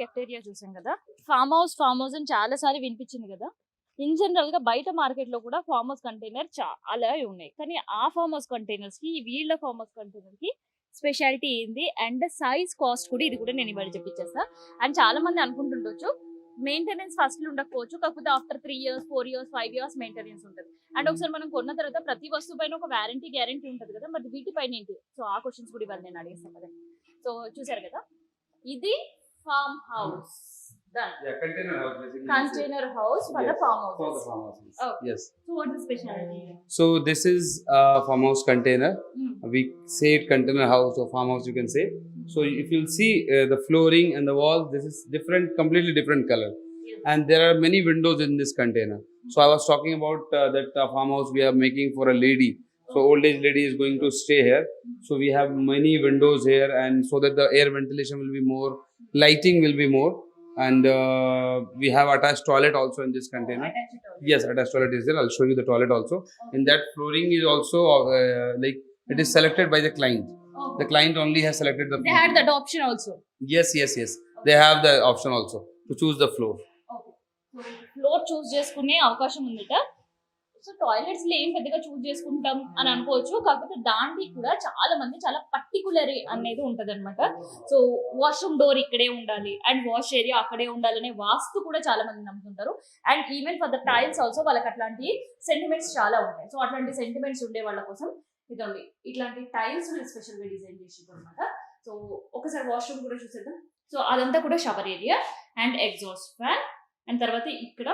Cafeteria చూసాం కదా. Farm house farm house అని చాలా సార్లు వినిపించింది కదా. ఇన్ జనరల్గా బయట మార్కెట్లో కూడా ఫామ్ హౌస్ కంటైనర్ చాలా ఉన్నాయి. కానీ ఆ ఫామ్ హౌస్ కంటైనర్స్కి వీళ్ళ ఫామ్ హౌస్ కంటైనర్కి స్పెషాలిటీ ఏంది? అండ్ సైజ్ కాస్ట్ కూడా ఇది కూడా నేను ఇవాళ చెప్పించేస్తా అండ్ చాలా మంది అనుకుంటుండొచ్చు మెయింటెనెన్స్ ఫస్ట్ ఉండకపోవచ్చు. కాకపోతే after three years four years five years maintenance ఉంటుంది. అండ్ ఒకసారి మనం కొన్న తర్వాత ప్రతి వస్తువు పైన ఒక వారంటీ గ్యారంటీ ఉంటుంది కదా. మరి వీటిపైన ఏంటి? సో ఆ క్వశ్చన్స్ కూడా ఇవాళ నేను అడిగేస్తాను కదా సో చూసారు కదా? ఇది farm hmm. house. Done. Yeah, container house. Basically. Container house for yes, the farmhouse. For the farmhouse. Oh Yes. So what is the specialty? So this is a farmhouse container. Mm. We say it container house or farmhouse. You can say. Mm. So if you'll see uh, the flooring and the walls, this is different, completely different color. Yes. And there are many windows in this container. Mm. So I was talking about uh, that uh, farmhouse we are making for a lady So old age lady is going to stay here. So we have many windows here, and so that the air ventilation will be more, lighting will be more, and uh, we have attached toilet also in this container. Yes, attached toilet is there. I'll show you the toilet also. In that flooring is also uh, like it is selected by the client. The client only has selected the. They had that option also Yes, yes, yes. They have the option also to choose the floor. Floor choose చేసుకునే అవకాశం ఉందట so టాయిలెట్స్లో ఏం పెద్దగా చూస్ చేసుకుంటాం అని అనుకోవచ్చు. కాకపోతే దాంట్లో కూడా చాలా మంది చాలా పర్టికులర్ అనేది ఉంటది అనమాట సో వాష్రూమ్ డోర్ ఇక్కడే ఉండాలి అండ్ వాష్ ఏరియా అక్కడే ఉండాలనే వాస్తు కూడా చాలా మంది నమ్ముతుంటారు. And even for the tiles also వాళ్ళకి అట్లాంటి సెంటిమెంట్స్ చాలా ఉంటాయి. సో అట్లాంటి సెంటిమెంట్స్ ఉండే వాళ్ళ కోసం ఇదండి. ఇట్లాంటి టైల్స్ స్పెషల్గా డిజైన్ చేసి అనమాట సో ఒకసారి వాష్రూమ్ కూడా చూసేద్దాం. సో అదంతా కూడా shower area and exhaust fan and తర్వాత ఇక్కడ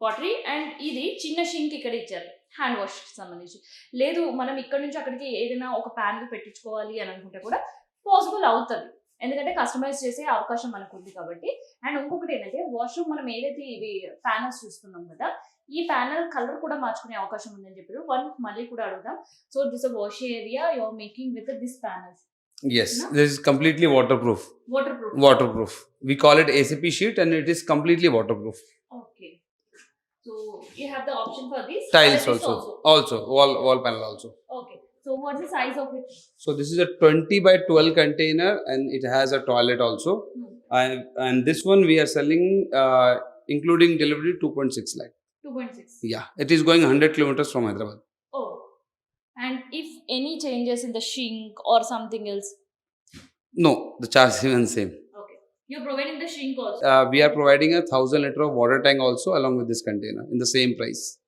వాటరీ అండ్ ఇది చిన్న షింక్ ఇక్కడ ఇచ్చారు హ్యాండ్ వాష్ సంబంధించి లేదు మనం ఇక్కడ నుంచి అక్కడికి ఏదైనా ఒక ప్యాన్ పెట్టించుకోవాలి అని అనుకుంటే కూడా పాసిబుల్ అవుతుంది ఎందుకంటే కస్టమైజ్ చేసే అవకాశం మనకు ఉంది కాబట్టి అండ్ ఇంకొకటి ఏంటంటే వాష్రూమ్ మనం ఏదైతే ఇవి ప్యానల్స్ చూస్తున్నాం కదా ఈ ప్యానల్ కలర్ కూడా మార్చుకునే అవకాశం ఉందని చెప్పారు వన్ మళ్ళీ కూడా అడుగుదాం so this wash area your making with this panels Yes, No? this is completely waterproof. Waterproof Waterproof. We call it ACP sheet, and it is completely waterproof. So you have the option for this. Tiles This also, also wall wall panel also. Okay. So what's the size of it? So this is a 20 by 12 container, and it has a toilet also. Hmm. And and this one we are selling, uh, including delivery, 2.6 lakh. 2.6. Yeah, it is going 100 kilometers from Hyderabad. Oh. And if any changes in the shrink or something else, No, the charge is even same. You're providing the shrink also. Uh, we are providing a thousand liter of water tank also along with this container in the same price.